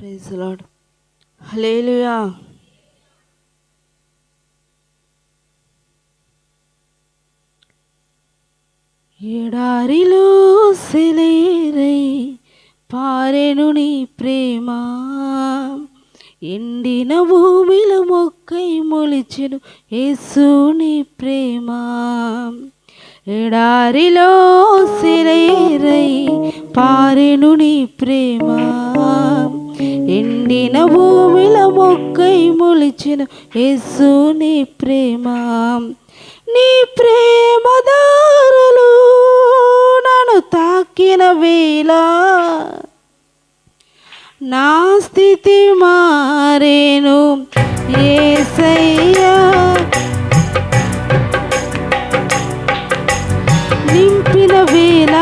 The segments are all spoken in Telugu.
ప్రైజ్ లాడ్ హలేలుయా ఎడారిలో సెలేరై పారెను నీ ప్రేమ. ఎండిన భూమిలో మొక్కై మొలిచెను యేసు నీ ప్రేమ. ఎడారిలో సెలేరై పారెను నీ ప్రేమ. ఎండిన భూమిలో మొక్కై మొలిచెను యేసు నీ ప్రేమ నీ ప్రేమదారులు నన్ను తాకిన వేళ నా స్థితి మారేను ఏసయ్యా. నింపిన వేళ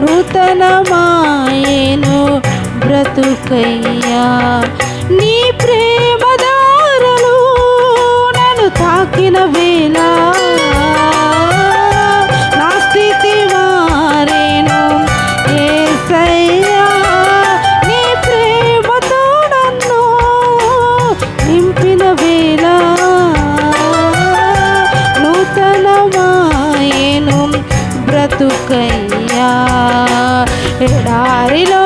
నూతన మాయేను బ్రతుకయ్యా. నీ ప్రేమ దారులు నన్ను తాకిన వేళ నా స్థితి మారేను యేసయ్యా నీ ప్రేమతో నన్ను నింపిన వేళ నూతనమాయను. బ్రతుకయ్యా ఎడారిలో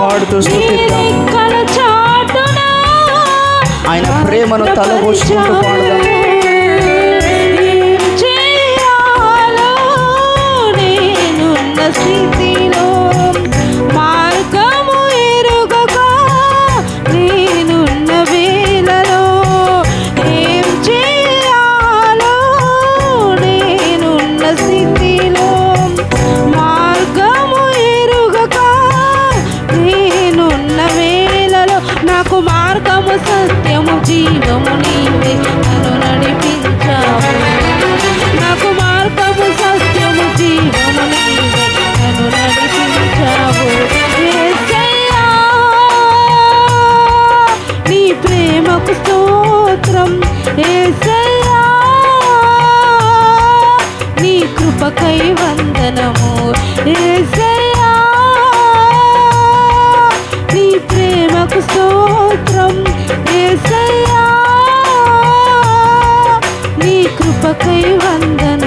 పాడుతూ చాటున ఆయన ప్రేమను తలపోసుకుంటూ పాడుదాం. స్తోత్రం ఏసయ్యా నీ కృపకై వందనము ఏసయ్యా నీ ప్రేమకు స్తోత్రం ఏసయ్యా నీ కృపకై వందనము.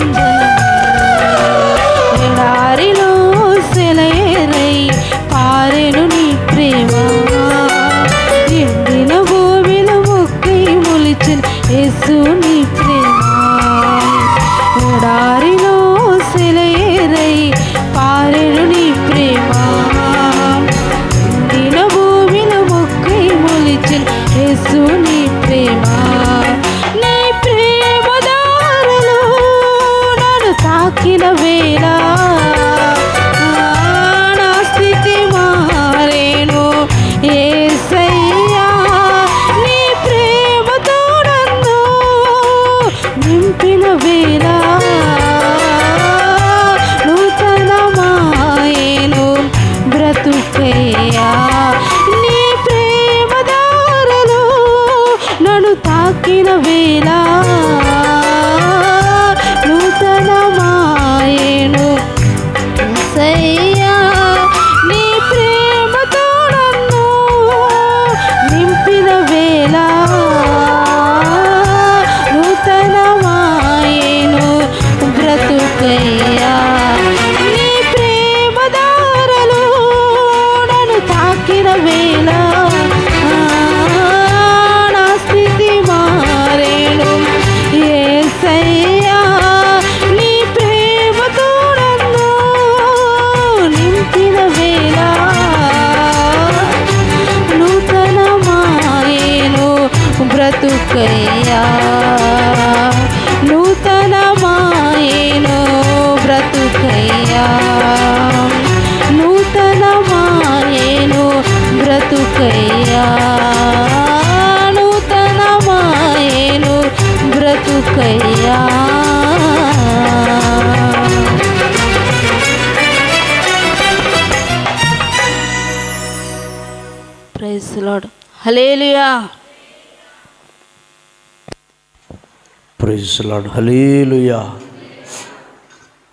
கொண்டு ఎడారిలో సెలయేరై పారెను నీ ప్రేమ ఎండిన భూమిలో మొక్కై మొలిచిన ఎస్ కాకిన వేళ బ్రతుకయ్యా. నూతనమాయేను బ్రతుకయ్యా praise Lord hallelujah praise Lord hallelujah